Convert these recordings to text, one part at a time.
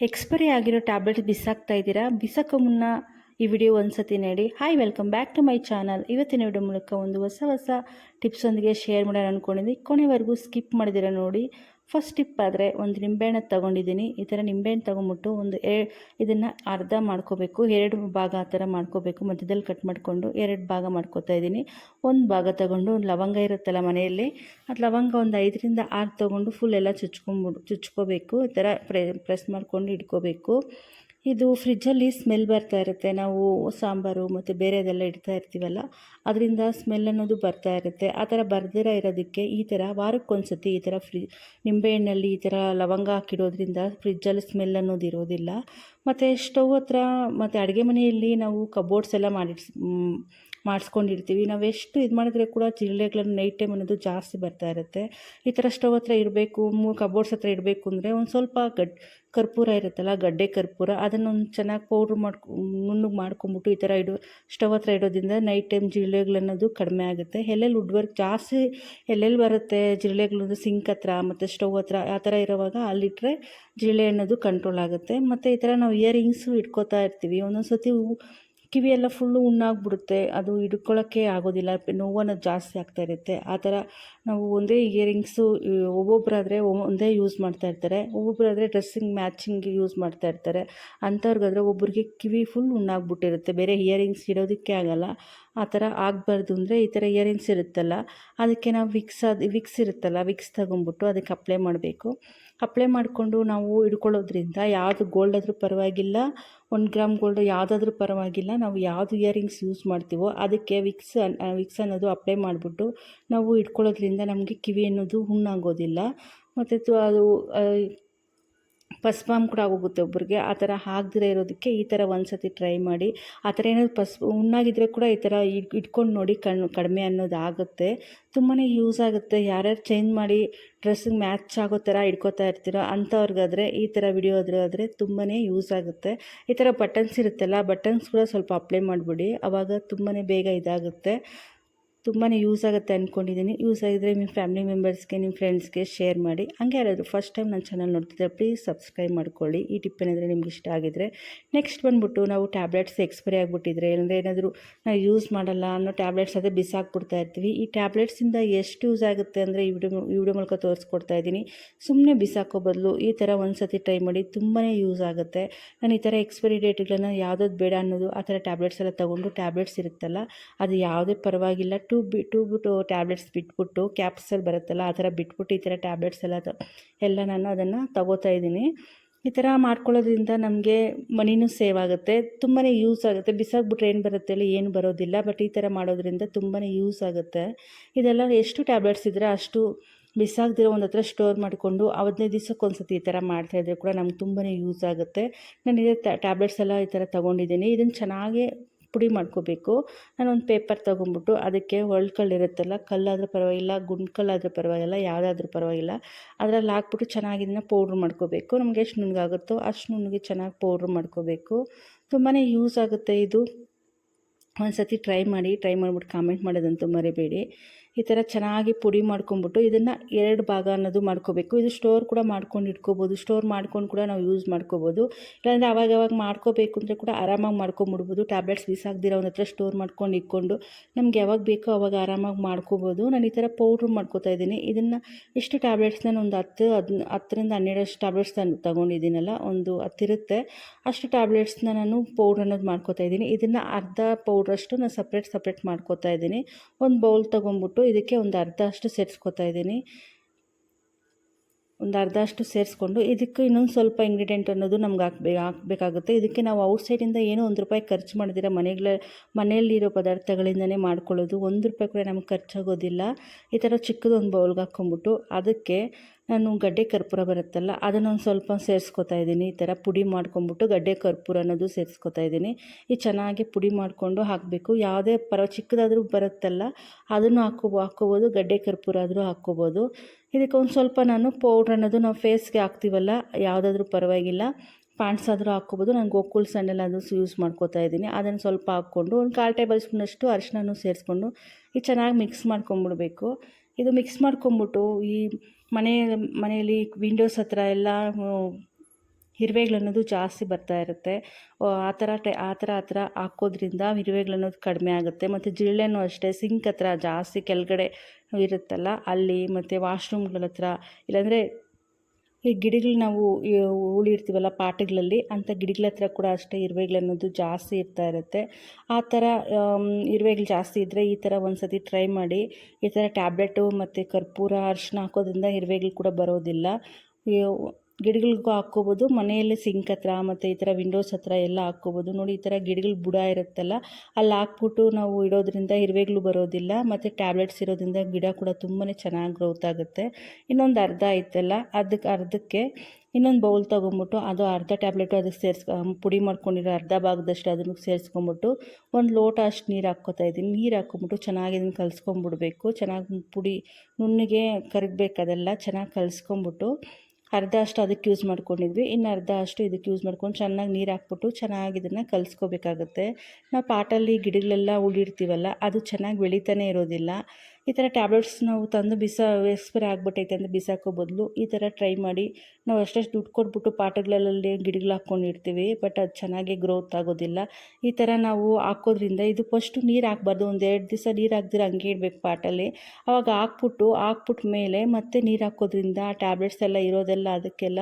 Expiry ಆಗಿರೋ tablet ಬಿಸಾಕ್ತಾ ಇದ್ದೀರಾ? ಬಿಸಾಕೋ ಮುನ್ನ ಈ ವಿಡಿಯೋ ಒಂದ್ಸತಿ ನೋಡಿ. Hi welcome back to my channel ಇವತ್ತಿನ ವಿಡಿಯೋ ಮೂಲಕ ಒಂದು ಹೊಸ ಹೊಸ ಟಿಪ್ಸೊಂದಿಗೆ ಶೇರ್ ಮಾಡೋಣ ಅಂದ್ಕೊಂಡಿದ್ದೆ ಕೊನೆವರೆಗೂ ಸ್ಕಿಪ್ ಮಾಡಿದಿರ ನೋಡಿ. ಫಸ್ಟ್ ಟಿಪ್ ಆದರೆ ಒಂದು ನಿಂಬೆಹಣ್ಣು ತೊಗೊಂಡಿದ್ದೀನಿ. ಈ ಥರ ನಿಂಬೆಹಣ್ಣು ತೊಗೊಂಬಿಟ್ಟು ಒಂದು ಎ, ಇದನ್ನು ಅರ್ಧ ಮಾಡ್ಕೋಬೇಕು. ಎರಡು ಭಾಗ ಆ ಥರ ಮಾಡ್ಕೋಬೇಕು. ಮಧ್ಯದಲ್ಲಿ ಕಟ್ ಮಾಡಿಕೊಂಡು ಎರಡು ಭಾಗ ಮಾಡ್ಕೋತಾ ಇದ್ದೀನಿ. ಒಂದು ಭಾಗ ತೊಗೊಂಡು ಒಂದು ಲವಂಗ ಇರುತ್ತಲ್ಲ ಮನೆಯಲ್ಲಿ, ಅದು ಲವಂಗ ಒಂದು ಐದರಿಂದ ಆರು ತೊಗೊಂಡು ಫುಲ್ ಎಲ್ಲ ಚುಚ್ಕೊಂಬಿಡು, ಚುಚ್ಕೋಬೇಕು. ಈ ಥರ ಪ್ರೆ ಪ್ರೆಸ್ ಮಾಡ್ಕೊಂಡು ಇಟ್ಕೋಬೇಕು. ಇದು ಫ್ರಿಜ್ಜಲ್ಲಿ ಸ್ಮೆಲ್ ಬರ್ತಾ ಇರುತ್ತೆ. ನಾವು ಸಾಂಬಾರು ಮತ್ತು ಬೇರೆದೆಲ್ಲ ಇಡ್ತಾ ಇರ್ತೀವಲ್ಲ, ಅದರಿಂದ ಸ್ಮೆಲ್ ಅನ್ನೋದು ಬರ್ತಾ ಇರುತ್ತೆ. ಆ ಥರ ಬರ್ದಿರ ಇರೋದಕ್ಕೆ ಈ ಥರ ವಾರಕ್ಕೊಂದ್ಸತಿ ಈ ಥರ ಫ್ರಿ ನಿಂಬೆಹಣ್ಣಲ್ಲಿ ಈ ಥರ ಲವಂಗ ಹಾಕಿಡೋದ್ರಿಂದ ಫ್ರಿಜ್ಜಲ್ಲಿ ಸ್ಮೆಲ್ ಅನ್ನೋದು ಇರೋದಿಲ್ಲ. ಮತ್ತು ಸ್ಟವ್ ಹತ್ರ ಮತ್ತು ಅಡುಗೆ ಮನೆಯಲ್ಲಿ ನಾವು ಕಬೋರ್ಡ್ಸ್ ಎಲ್ಲ ಮಾಡಿಡ್ಸ್ ಮಾಡಿಸ್ಕೊಂಡಿರ್ತೀವಿ. ನಾವು ಎಷ್ಟು ಇದು ಮಾಡಿದ್ರೆ ಕೂಡ ಜಿರಳೆಗಳನ್ನು ನೈಟ್ ಟೈಮ್ ಅನ್ನೋದು ಜಾಸ್ತಿ ಬರ್ತಾ ಇರುತ್ತೆ. ಈ ಥರ ಸ್ಟವ್ ಹತ್ರ ಇರಬೇಕು ಮೂರು ಕಬೋರ್ಡ್ಸ್ ಹತ್ರ ಇಡಬೇಕು ಅಂದರೆ ಒಂದು ಸ್ವಲ್ಪ ಗಡ್ ಕರ್ಪೂರ ಇರುತ್ತಲ್ಲ, ಗಡ್ಡೆ ಕರ್ಪೂರ ಅದನ್ನೊಂದು ಚೆನ್ನಾಗಿ ಪೌಡ್ರ್ ಮಾಡ್ಕೊ ನುಣ್ಣಗೆ ಮಾಡ್ಕೊಂಬಿಟ್ಟು ಈ ಥರ ಇಡೋ ಸ್ಟವ್ ಹತ್ರ ಇಡೋದ್ರಿಂದ ನೈಟ್ ಟೈಮ್ ಜಿರಳೆಗಳನ್ನೋದು ಕಡಿಮೆ ಆಗುತ್ತೆ. ಎಲ್ಲೆಲ್ಲಿ ವುಡ್ ವರ್ಕ್ ಜಾಸ್ತಿ ಎಲ್ಲೆಲ್ಲಿ ಬರುತ್ತೆ ಜಿರಳೆಗಳದ್ದು ಸಿಂಕ್ ಹತ್ರ ಮತ್ತು ಸ್ಟವ್ ಹತ್ರ ಆ ಥರ ಇರುವಾಗ ಅಲ್ಲಿಟ್ಟರೆ ಜಿರಳೆ ಅನ್ನೋದು ಕಂಟ್ರೋಲ್ ಆಗುತ್ತೆ. ಮತ್ತು ಈ ಥರ ನಾವು ಇಯರಿಂಗ್ಸು ಇಟ್ಕೋತಾ ಇರ್ತೀವಿ. ಒಂದೊಂದು ಸತಿ ಕಿವಿಯೆಲ್ಲ ಫುಲ್ಲು ಹುಣ್ಣಾಗ್ಬಿಡುತ್ತೆ ಅದು ಹಿಡ್ಕೊಳ್ಳೋಕ್ಕೆ ಆಗೋದಿಲ್ಲ. ನೋವನ್ನು ಜಾಸ್ತಿ ಆಗ್ತಾ ಇರುತ್ತೆ. ಆ ಥರ ನಾವು ಒಂದೇ ಇಯರಿಂಗ್ಸು ಒಬ್ಬೊಬ್ಬರಾದರೆ ಒಂದೇ ಯೂಸ್ ಮಾಡ್ತಾ ಇರ್ತಾರೆ. ಒಬ್ಬೊಬ್ಬರಾದರೆ ಡ್ರೆಸ್ಸಿಂಗ್ ಮ್ಯಾಚಿಂಗ್ ಯೂಸ್ ಮಾಡ್ತಾ ಇರ್ತಾರೆ. ಅಂಥವ್ರಿಗಾದರೆ ಒಬ್ಬರಿಗೆ ಕಿವಿ ಫುಲ್ ಹುಣ್ಣಾಗ್ಬಿಟ್ಟಿರುತ್ತೆ ಬೇರೆ ಇಯರಿಂಗ್ಸ್ ಇಡೋದಕ್ಕೆ ಆಗಲ್ಲ. ಆ ಥರ ಆಗಬಾರ್ದು ಅಂದರೆ ಈ ಥರ ಇಯರಿಂಗ್ಸ್ ಇರುತ್ತಲ್ಲ, ಅದಕ್ಕೆ ನಾವು ವಿಕ್ಸ್ ಅದು ವಿಕ್ಸ್ ಇರುತ್ತಲ್ಲ, ವಿಕ್ಸ್ ತಗೊಂಬಿಟ್ಟು ಅದಕ್ಕೆ ಅಪ್ಲೈ ಮಾಡಬೇಕು. ಅಪ್ಲೈ ಮಾಡಿಕೊಂಡು ನಾವು ಹಿಡ್ಕೊಳ್ಳೋದ್ರಿಂದ ಯಾವುದು ಗೋಲ್ಡ್ ಆದರೂ ಪರವಾಗಿಲ್ಲ, ಒಂದು ಗ್ರಾಮ್ ಗೋಲ್ಡ್ ಯಾವುದಾದ್ರೂ ಪರವಾಗಿಲ್ಲ, ನಾವು ಯಾವುದು ಇಯರಿಂಗ್ಸ್ ಯೂಸ್ ಮಾಡ್ತೀವೋ ಅದಕ್ಕೆ ವಿಕ್ಸ್ ವಿಕ್ಸ್ ಅನ್ನೋದು ಅಪ್ಲೈ ಮಾಡಿಬಿಟ್ಟು ನಾವು ಇಟ್ಕೊಳ್ಳೋದ್ರಿಂದ ನಮಗೆ ಕಿವಿ ಅನ್ನೋದು ಹುಣ್ಣಾಗೋದಿಲ್ಲ. ಮತ್ತು ಅದು ಪಸ್ಪಾಮ್ ಕೂಡ ಆಗೋಗುತ್ತೆ ಒಬ್ಬರಿಗೆ ಆ ಥರ ಆಗದಿರೋ ಇರೋದಕ್ಕೆ ಈ ಥರ ಒಂದು ಸತಿ ಟ್ರೈ ಮಾಡಿ. ಆ ಥರ ಏನಾದರೂ ಪಸ್ ಹುಣ್ಣಾಗಿದ್ದರೆ ಕೂಡ ಈ ಥರ ಇಟ್ಕೊಂಡು ನೋಡಿ ಕಣ್ಣು ಕಡಿಮೆ ಅನ್ನೋದು ಆಗುತ್ತೆ. ತುಂಬಾ ಯೂಸ್ ಆಗುತ್ತೆ. ಯಾರ್ಯಾರು ಚೇಂಜ್ ಮಾಡಿ ಡ್ರೆಸ್ಸಿಗೆ ಮ್ಯಾಚ್ ಆಗೋ ಥರ ಇಟ್ಕೋತಾ ಇರ್ತೀರೋ ಅಂಥವ್ರಿಗಾದರೆ ಈ ಥರ ವಿಡಿಯೋ ಆದರೆ ತುಂಬಾ ಯೂಸ್ ಆಗುತ್ತೆ. ಈ ಥರ ಬಟನ್ಸ್ ಇರುತ್ತಲ್ಲ ಬಟನ್ಸ್ ಕೂಡ ಸ್ವಲ್ಪ ಅಪ್ಲೈ ಮಾಡಿಬಿಡಿ. ಆವಾಗ ತುಂಬಾ ಬೇಗ ಇದಾಗುತ್ತೆ. ತುಂಬಾ ಯೂಸ್ ಆಗುತ್ತೆ ಅಂದ್ಕೊಂಡಿದ್ದೀನಿ ಯೂಸ್ ಆಗಿದ್ರೆ ನಿಮ್ಮ ಫ್ಯಾಮಿಲಿ ಮೆಂಬರ್ಸ್ಗೆ ನಿಮ್ಮ ಫ್ರೆಂಡ್ಸ್ಗೆ ಶೇರ್ ಮಾಡಿ. ಹಂಗೆ ಯಾರಾದರೂ ಫಸ್ಟ್ ಟೈಮ್ ನನ್ನ ಚಾನಲ್ ನೋಡ್ತಿದ್ದರೆ ಪ್ಲೀಸ್ ಸಬ್ಸ್ಕ್ರೈಬ್ ಮಾಡ್ಕೊಳ್ಳಿ. ಈ ಟಿಪ್ ಏನಾದರೆ ನಿಮ್ಗೆ ಇಷ್ಟ ಆಗಿದ್ರೆ ನೆಕ್ಸ್ಟ್ ಬಂದುಬಿಟ್ಟು ನಾವು ಟ್ಯಾಬ್ಲೆಟ್ಸ್ ಎಕ್ಸ್ಪೈರಿ ಆಗಿಬಿಟ್ಟಿದ್ರೆ ಇಲ್ಲಾಂದರೆ ಏನಾದರೂ ನಾವು ಯೂಸ್ ಮಾಡಲ್ಲ ಅನ್ನೋ ಟ್ಯಾಬ್ಲೆಟ್ಸ್ ಅದೇ ಬಿಸಾಕ್ಬಿಡ್ತಾ ಇರ್ತೀವಿ. ಈ ಟ್ಯಾಬ್ಲೆಟ್ಸಿಂದ ಎಷ್ಟು ಯೂಸ್ ಆಗುತ್ತೆ ಅಂದರೆ ಈ ವಿಡಿಯೋ ವಿಡಿಯೋ ಮೂಲಕ ತೋರಿಸ್ಕೊಡ್ತಾ ಇದ್ದೀನಿ. ಸುಮ್ಮನೆ ಬಿಸಾಕೋ ಬದಲು ಈ ಥರ ಒಂದು ಸತಿ ಟ್ರೈ ಮಾಡಿ ತುಂಬಾ ಯೂಸ್ ಆಗುತ್ತೆ. ನಾನು ಈ ಥರ ಎಕ್ಸ್ಪೈರಿ ಡೇಟ್ಗಳನ್ನು ಯಾವುದಾದ್ರು ಬೇಡ ಅನ್ನೋದು ಆ ಥರ ಟ್ಯಾಬ್ಲೆಟ್ಸ್ ಎಲ್ಲ ತೊಗೊಂಡು ಟ್ಯಾಬ್ಲೆಟ್ಸ್ ಇರುತ್ತಲ್ಲ, ಅದು ಯಾವುದೇ ಪರವಾಗಿಲ್ಲ ಬಿ ಟು ಬಿಟ್ಟು ಟ್ಯಾಬ್ಲೆಟ್ಸ್ ಬಿಟ್ಬಿಟ್ಟು ಕ್ಯಾಪ್ಸಲ್ ಬರುತ್ತಲ್ಲ ಆ ಥರ ಬಿಟ್ಬಿಟ್ಟು ಈ ಥರ ಟ್ಯಾಬ್ಲೆಟ್ಸ್ ಎಲ್ಲ ಎಲ್ಲ ನಾನು ಅದನ್ನು ತಗೋತಾ ಇದ್ದೀನಿ. ಈ ಥರ ಮಾಡ್ಕೊಳ್ಳೋದ್ರಿಂದ ನಮಗೆ ಮನಿನೂ ಸೇವ್ ಆಗುತ್ತೆ ತುಂಬಾ ಯೂಸ್ ಆಗುತ್ತೆ. ಬಿಸಾಕ್ಬಿಟ್ರೆ ಏನು ಬರುತ್ತೆ ಅಲ್ಲಿ ಏನು ಬರೋದಿಲ್ಲ, ಬಟ್ ಈ ಥರ ಮಾಡೋದ್ರಿಂದ ತುಂಬಾ ಯೂಸ್ ಆಗುತ್ತೆ. ಇದೆಲ್ಲ ಎಷ್ಟು ಟ್ಯಾಬ್ಲೆಟ್ಸ್ ಇದ್ದರೆ ಅಷ್ಟು ಬಿಸಾಕ್ದಿರೋ ಒಂದು ಹತ್ರ ಸ್ಟೋರ್ ಮಾಡಿಕೊಂಡು ಹದಿನೈದು ದಿವಸಕ್ಕೆ ಒಂದು ಸತಿ ಈ ಥರ ಮಾಡ್ತಾಯಿದ್ರೆ ಕೂಡ ನಮ್ಗೆ ತುಂಬಾ ಯೂಸ್ ಆಗುತ್ತೆ. ನಾನು ಇದೇ ಟ್ಯಾಬ್ಲೆಟ್ಸ್ ಎಲ್ಲ ಈ ಥರ ತೊಗೊಂಡಿದ್ದೀನಿ. ಇದನ್ನು ಚೆನ್ನಾಗಿ ಪುಡಿ ಮಾಡ್ಕೋಬೇಕು. ನಾನೊಂದು ಪೇಪರ್ ತೊಗೊಂಬಿಟ್ಟು ಅದಕ್ಕೆ ಇರುತ್ತಲ್ಲ, ಕಲ್ಲಾದರೂ ಪರವಾಗಿಲ್ಲ, ಗುಂಡು ಕಲ್ಲಾದರೂ ಪರವಾಗಿಲ್ಲ, ಯಾವುದಾದ್ರೂ ಪರವಾಗಿಲ್ಲ. ಅದರಲ್ಲಿ ಹಾಕ್ಬಿಟ್ಟು ಚೆನ್ನಾಗಿ ಇದನ್ನು ಪೌಡ್ರ್ ಮಾಡ್ಕೋಬೇಕು. ನಮಗೆ ಎಷ್ಟು ನುಣ್ಣಗಾಗುತ್ತೋ ಅಷ್ಟು ನುಣ್ಣಗೆ ಚೆನ್ನಾಗಿ ಪೌಡ್ರ್ ಮಾಡ್ಕೋಬೇಕು. ತುಂಬಾ ಯೂಸ್ ಆಗುತ್ತೆ ಇದು. ಒಂದು ಸತಿ ಟ್ರೈ ಮಾಡಿ, ಟ್ರೈ ಮಾಡಿಬಿಟ್ಟು ಕಾಮೆಂಟ್ ಮಾಡೋದಂತೂ ಮರಿಬೇಡಿ. ಈ ಥರ ಚೆನ್ನಾಗಿ ಪುಡಿ ಮಾಡ್ಕೊಂಬಿಟ್ಟು ಇದನ್ನು ಎರಡು ಭಾಗ ಅನ್ನೋದು ಮಾಡ್ಕೋಬೇಕು. ಇದು ಸ್ಟೋರ್ ಕೂಡ ಮಾಡ್ಕೊಂಡು ಇಟ್ಕೋಬೋದು. ಸ್ಟೋರ್ ಮಾಡ್ಕೊಂಡು ಕೂಡ ನಾವು ಯೂಸ್ ಮಾಡ್ಕೋಬೋದು. ಇಲ್ಲಾಂದರೆ ಅವಾಗ ಅವಾಗ ಮಾಡ್ಕೋಬೇಕು ಅಂದರೆ ಕೂಡ ಆರಾಮಾಗಿ ಮಾಡ್ಕೊಂಬಿಡ್ಬೋದು ಟ್ಯಾಬ್ಲೆಟ್ಸ್ ಮಿಸ್ ಒಂದು ಹತ್ರ ಸ್ಟೋರ್ ಮಾಡ್ಕೊಂಡು ಇಟ್ಕೊಂಡು ನಮ್ಗೆ ಯಾವಾಗ ಬೇಕೋ ಅವಾಗ ಆರಾಮಾಗಿ ಮಾಡ್ಕೋಬೋದು. ನಾನು ಈ ಥರ ಪೌಡ್ರ್ ಮಾಡ್ಕೋತಾ ಇದ್ದೀನಿ. ಇದನ್ನು ಎಷ್ಟು ಟ್ಯಾಬ್ಲೆಟ್ಸ್ ನಾನು ಒಂದು ಹತ್ತು, ಹದ್, ಹತ್ತರಿಂದ ಹನ್ನೆರಡಷ್ಟು ಟ್ಯಾಬ್ಲೆಟ್ಸ್ ನಾನು ತೊಗೊಂಡಿದ್ದೀನಲ್ಲ, ಒಂದು ಹತ್ತಿರುತ್ತೆ. ಅಷ್ಟು ಟ್ಯಾಬ್ಲೆಟ್ಸ್ನ ನಾನು ಪೌಡ್ರ್ ಅನ್ನೋದು ಮಾಡ್ಕೋತಾ ಇದ್ದೀನಿ. ಇದನ್ನು ಅರ್ಧ ಪೌಡ್ರಷ್ಟು ನಾನು ಸಪ್ರೇಟ್ ಸಪ್ರೇಟ್ ಮಾಡ್ಕೋತಾ ಇದ್ದೀನಿ. ಒಂದು ಬೌಲ್ ತೊಗೊಂಬಿಟ್ಟು ಇದಕ್ಕೆ ಒಂದು ಅರ್ಧ ಅಷ್ಟು ಸೇರಿಸ್ಕೊತಾ ಇದ್ದೀನಿ. ಒಂದು ಅರ್ಧ ಅಷ್ಟು ಸೇರಿಸ್ಕೊಂಡು ಇದಕ್ಕೆ ಇನ್ನೊಂದು ಸ್ವಲ್ಪ ಇಂಗ್ರೀಡಿಯೆಂಟ್ ಅನ್ನೋದು ನಮ್ಗೆ ಹಾಕ್ಬೇ, ಹಾಕಬೇಕಾಗುತ್ತೆ. ಇದಕ್ಕೆ ನಾವು ಔಟ್ಸೈಡಿಂದ ಏನೋ ಒಂದು ರೂಪಾಯಿ ಖರ್ಚು ಮಾಡಿದಿರ ಮನೆಗಳ, ಮನೆಯಲ್ಲಿರೋ ಪದಾರ್ಥಗಳಿಂದನೇ ಮಾಡ್ಕೊಳ್ಳೋದು. ಒಂದು ರೂಪಾಯಿ ಕೂಡ ನಮ್ಗೆ ಖರ್ಚಾಗೋದಿಲ್ಲ. ಈ ಥರ ಚಿಕ್ಕದೊಂದು ಬೌಲ್ಗೆ ಹಾಕ್ಕೊಂಬಿಟ್ಟು ಅದಕ್ಕೆ ನಾನು ಗಡ್ಡೆ ಕರ್ಪೂರ ಬರುತ್ತಲ್ಲ ಅದನ್ನೊಂದು ಸ್ವಲ್ಪ ಸೇರಿಸ್ಕೊತಾ ಇದ್ದೀನಿ. ಈ ಥರ ಪುಡಿ ಮಾಡ್ಕೊಂಬಿಟ್ಟು ಗಡ್ಡೆ ಕರ್ಪೂರ ಅನ್ನೋದು ಸೇರಿಸ್ಕೊತಾ ಇದ್ದೀನಿ. ಈ ಚೆನ್ನಾಗಿ ಪುಡಿ ಮಾಡಿಕೊಂಡು ಹಾಕಬೇಕು. ಯಾವುದೇ ಪರ, ಚಿಕ್ಕದಾದರೂ ಬರುತ್ತಲ್ಲ, ಅದನ್ನು ಹಾಕೋ ಹಾಕ್ಕೋಬೋದು ಗಡ್ಡೆ ಕರ್ಪೂರ ಆದರೂ ಹಾಕ್ಕೋಬೋದು ಇದಕ್ಕೆ ಒಂದು ಸ್ವಲ್ಪ ನಾನು ಪೌಡ್ರ್ ಅನ್ನೋದು ನಾವು ಫೇಸ್ಗೆ ಹಾಕ್ತೀವಲ್ಲ, ಯಾವುದಾದ್ರೂ ಪರವಾಗಿಲ್ಲ, ಪ್ಯಾಂಟ್ಸ್ ಆದರೂ ಹಾಕ್ಕೋಬೋದು. ನಾನು ಗೋಕುಲ್ ಸ್ಯಾಂಡಲ್ ಅದು ಯೂಸ್ ಮಾಡ್ಕೋತಾ ಇದ್ದೀನಿ. ಅದನ್ನು ಸ್ವಲ್ಪ ಹಾಕ್ಕೊಂಡು ಒಂದು ಕಾಲು ಟೇಬಲ್ ಸ್ಪೂನಷ್ಟು ಅರಿಶಿನೂ ಸೇರಿಸ್ಕೊಂಡು, ಈ ಚೆನ್ನಾಗಿ ಮಿಕ್ಸ್ ಮಾಡ್ಕೊಂಬಿಡ್ಬೇಕು ಇದು ಮಿಕ್ಸ್ ಮಾಡ್ಕೊಂಬಿಟ್ಟು ಈ ಮನೆ, ಮನೆಯಲ್ಲಿ ವಿಂಡೋಸ್ ಹತ್ರ ಎಲ್ಲ ಇರುವೆಗಳನ್ನೋದು ಜಾಸ್ತಿ ಬರ್ತಾ ಇರುತ್ತೆ. ಆ ಥರ ಟೈ, ಆ ಥರ ಆ ಥರ ಹಾಕೋದ್ರಿಂದ ಇರುವೆಗಳನ್ನೋದು ಕಡಿಮೆ ಆಗುತ್ತೆ. ಮತ್ತು ಜಿರಳೆನೂ ಅಷ್ಟೇ ಸಿಂಕ್ ಹತ್ರ ಜಾಸ್ತಿ ಕೆಳಗಡೆ ಇರುತ್ತಲ್ಲ, ಅಲ್ಲಿ ಮತ್ತು ವಾಶ್ರೂಮ್ಗಳ ಹತ್ರ, ಇಲ್ಲಾಂದರೆ ಈ ಗಿಡಗಳು ನಾವು ಉಳಿರ್ತೀವಲ್ಲ ಪಾಟ್ಗಳಲ್ಲಿ ಅಂಥ ಗಿಡಗಳ ಹತ್ರ ಕೂಡ ಅಷ್ಟೇ ಇರುವೆಗಳು ಅನ್ನೋದು ಜಾಸ್ತಿ ಇರ್ತಾ ಇರುತ್ತೆ. ಆ ಥರ ಇರುವೆಗಳು ಜಾಸ್ತಿ ಇದ್ದರೆ ಈ ಥರ ಒಂದು ಸತಿ ಟ್ರೈ ಮಾಡಿ. ಈ ಥರ ಟ್ಯಾಬ್ಲೆಟು ಮತ್ತು ಕರ್ಪೂರ ಅರಿಶಿನ ಹಾಕೋದ್ರಿಂದ ಇರುವೆಗಳು ಕೂಡ ಬರೋದಿಲ್ಲ. ಗಿಡಗಳಿಗೂ ಹಾಕ್ಕೋಬೋದು, ಮನೆಯಲ್ಲಿ ಸಿಂಕ್ ಹತ್ರ ಮತ್ತು ಈ ಥರ ವಿಂಡೋಸ್ ಹತ್ರ ಎಲ್ಲ ಹಾಕ್ಕೋಬೋದು. ನೋಡಿ, ಈ ಥರ ಗಿಡಗಳು ಬುಡ ಇರುತ್ತಲ್ಲ, ಅಲ್ಲಿ ಹಾಕ್ಬಿಟ್ಟು ನಾವು ಇಡೋದ್ರಿಂದ ಇರುವೆಗಳು ಬರೋದಿಲ್ಲ, ಮತ್ತು ಟ್ಯಾಬ್ಲೆಟ್ಸ್ ಇರೋದ್ರಿಂದ ಗಿಡ ಕೂಡ ತುಂಬಾ ಚೆನ್ನಾಗಿ ಗ್ರೋತ್ ಆಗುತ್ತೆ. ಇನ್ನೊಂದು ಅರ್ಧ ಆಯ್ತಲ್ಲ ಅದಕ್ಕೆ ಅರ್ಧಕ್ಕೆ ಇನ್ನೊಂದು ಬೌಲ್ ತೊಗೊಂಬಿಟ್ಟು ಅದು ಅರ್ಧ ಟ್ಯಾಬ್ಲೆಟು ಅದಕ್ಕೆ ಸೇರಿಸ್ಕೊ ಪುಡಿ ಮಾಡ್ಕೊಂಡಿರೋ ಅರ್ಧ ಭಾಗದಷ್ಟು ಅದನ್ನು ಸೇರಿಸ್ಕೊಂಬಿಟ್ಟು ಒಂದು ಲೋಟ ಅಷ್ಟು ನೀರು ಹಾಕ್ಕೋತಾ ಇದ್ದೀನಿ. ನೀರು ಹಾಕ್ಕೊಂಬಿಟ್ಟು ಚೆನ್ನಾಗಿ ಇದನ್ನು ಕಲಿಸ್ಕೊಂಬಿಡ್ಬೇಕು. ಚೆನ್ನಾಗಿ ಪುಡಿ, ನುಣ್ಣಗೆ ಕರಗಬೇಕು ಅದೆಲ್ಲ ಚೆನ್ನಾಗಿ ಕಲಿಸ್ಕೊಂಬಿಟ್ಟು ಅರ್ಧ ಅಷ್ಟು ಅದಕ್ಕೆ ಯೂಸ್ ಮಾಡ್ಕೊಂಡಿದ್ವಿ. ಇನ್ನು ಅರ್ಧ ಅಷ್ಟು ಇದಕ್ಕೆ ಯೂಸ್ ಮಾಡ್ಕೊಂಡು ಚೆನ್ನಾಗಿ ನೀರು ಹಾಕ್ಬಿಟ್ಟು ಚೆನ್ನಾಗಿ ಇದನ್ನು ಕಲಿಸ್ಕೋಬೇಕಾಗುತ್ತೆ. ನಾವು ಪಾಟಲ್ಲಿ ಗಿಡಗಳೆಲ್ಲ ಉಳಿರ್ತೀವಲ್ಲ ಅದು ಚೆನ್ನಾಗಿ ಬೆಳೀತಾನೆ ಇರೋದಿಲ್ಲ. ಈ ಥರ ಟ್ಯಾಬ್ಲೆಟ್ಸ್ ನಾವು ತಂದು ಬಿಸ, ಎಕ್ಸ್ಪೈರ್ ಆಗಿಬಿಟ್ಟೈತೆ ಅಂತ ಬಿಸಾಕೋ ಬದಲು ಈ ಥರ ಟ್ರೈ ಮಾಡಿ. ನಾವು ಅಷ್ಟಷ್ಟು ದುಡ್ಡು ಕೊಟ್ಬಿಟ್ಟು ಪಾಟಗಳಲ್ಲಿ ಗಿಡಗಳು ಹಾಕ್ಕೊಂಡಿರ್ತೀವಿ ಬಟ್ ಅದು ಚೆನ್ನಾಗಿ ಗ್ರೋತ್ ಆಗೋದಿಲ್ಲ. ಈ ಥರ ನಾವು ಹಾಕೋದ್ರಿಂದ ಇದು ಫಸ್ಟು ನೀರು ಹಾಕ್ಬಾರ್ದು, ಒಂದು ಎರಡು ದಿವಸ ನೀರು ಹಾಕ್ದಿರ ಹಂಗೆ ಇಡಬೇಕು ಪಾಟಲ್ಲಿ ಆವಾಗ ಹಾಕ್ಬಿಟ್ಟು ಹಾಕ್ಬಿಟ್ಟು ಮೇಲೆ ಮತ್ತೆ ನೀರು ಹಾಕೋದ್ರಿಂದ ಆ ಟ್ಯಾಬ್ಲೆಟ್ಸ್ ಎಲ್ಲ ಇರೋದೆಲ್ಲ ಅದಕ್ಕೆಲ್ಲ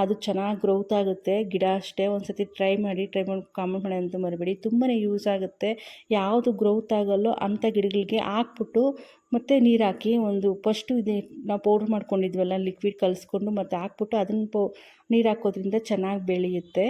ಅದು ಚೆನ್ನಾಗಿ ಗ್ರೋತ್ ಆಗುತ್ತೆ. ಗಿಡ ಅಷ್ಟೇ ಒಂದು ಸತಿ ಟ್ರೈ ಮಾಡಿ ಟ್ರೈ ಮಾಡಿ, ಕಾಮೆಂಟ್ ಮಾಡಿ ಅಂತ ಮರಿಬೇಡಿ. ತುಂಬಾ ಯೂಸ್ ಆಗುತ್ತೆ. ಯಾವುದು ಗ್ರೋತ್ ಆಗಲ್ಲೋ ಅಂಥ ಗಿಡಗಳಿಗೆ ಹಾಕ್ಬಿಟ್ಟು ಮತ್ತು ನೀರು ಹಾಕಿ ಒಂದು ಫಸ್ಟು ಇದು ನಾವು ಪೌಡ್ರ್ ಮಾಡ್ಕೊಂಡಿದ್ವಲ್ಲ ಲಿಕ್ವಿಡ್ ಕಲಿಸ್ಕೊಂಡು ಮತ್ತು ಹಾಕ್ಬಿಟ್ಟು ಅದನ್ನು ಪೌ ನೀರು ಹಾಕೋದ್ರಿಂದ ಚೆನ್ನಾಗಿ ಬೆಳೆಯುತ್ತೆ.